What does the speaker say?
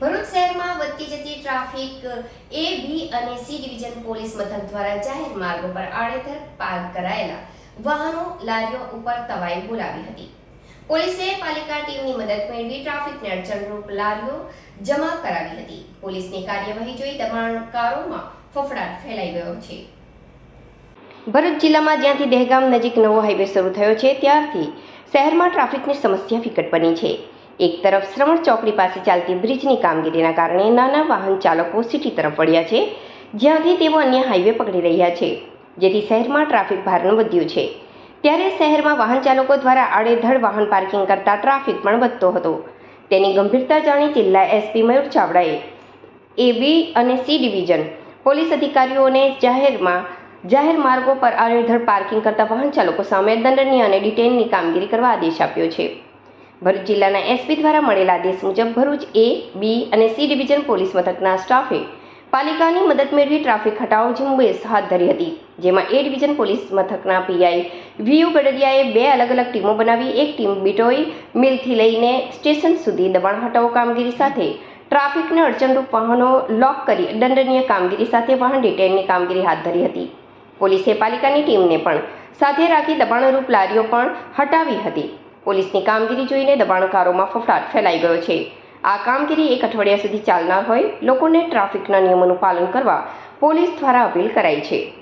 ભરૂચ શહેરમાં વધતી જતી ટ્રાફિક એ, બી અને સી ડિવિઝન પોલીસ મથક દ્વારા જાહેર માર્ગો પર આડેધડ પાર્ક કરાયેલા વાહનો, લારીઓ ઉપર તવાઈ બોલાવી હતી. પોલીસે પાલિકા ટીમની મદદ મેળવી ટ્રાફિકને અડચણરૂપ લારીઓ જમા કરાવી હતી. પોલીસની કાર્યવાહી જોઈ દબાણકારોમાં ફફડાટ ફેલાઈ ગયો છે. ભરૂચ જિલ્લામાં જ્યાંથી દહેગામ નજીક નવો હાઈવે શરૂ થયો છે, ત્યારથી શહેરમાં ટ્રાફિકની સમસ્યા વિકટ બની છે. એક તરફ શ્રવણ ચોકડી પાસે ચાલતી બ્રિજની કામગીરીના કારણે નાના વાહન ચાલકો સિટી તરફ વળ્યા છે, જ્યાંથી તેઓ અન્ય હાઈવે પકડી રહ્યા છે, જેથી શહેરમાં ટ્રાફિક ભારણ વધ્યું છે. ત્યારે શહેરમાં વાહન ચાલકો દ્વારા આડેધડ વાહન પાર્કિંગ કરતા ટ્રાફિક પણ વધતો હતો. તેની ગંભીરતા જાણી જિલ્લા એસપી મયુર ચાવડાએ એ બી અને સી ડિવિઝન પોલીસ અધિકારીઓને જાહેરમાં જાહેર માર્ગો પર આડેધડ પાર્કિંગ કરતા વાહન ચાલકો સામે દંડનીય અને ડિટેનની કામગીરી કરવા આદેશ આપ્યો છે. ભરૂચ જિલ્લાના એસપી દ્વારા મળેલા આદેશ મુજબ ભરૂચ એ બી અને સી ડિવિઝન પોલીસ મથકના સ્ટાફે પાલિકાની મદદ મેળવી ટ્રાફિક હટાવો ઝુંબેશ હાથ ધરી હતી, જેમાં એ ડિવિઝન પોલીસ મથકના પીઆઈ વીયુ ગડરિયાએ બે અલગ અલગ ટીમો બનાવી, એક ટીમ બિટોઈ મિલથી લઈને સ્ટેશન સુધી દબાણ હટાવો કામગીરી સાથે ટ્રાફિકને અડચણરૂપ વાહનો લોક કરી દંડનીય કામગીરી સાથે વાહન ડિટેનની કામગીરી હાથ ધરી હતી. પોલીસે પાલિકાની ટીમને પણ સાથે રાખી દબાણરૂપ લારીઓ પણ હટાવી હતી. પોલીસની કામગીરી જોઈને દબાણકારોમાં ફફડાટ ફેલાઈ ગયો છે. આ કામગીરી એક અઠવાડિયા સુધી ચાલનાર હોય, લોકોને ટ્રાફિકના નિયમોનું પાલન કરવા પોલીસ દ્વારા અપીલ કરાઈ છે.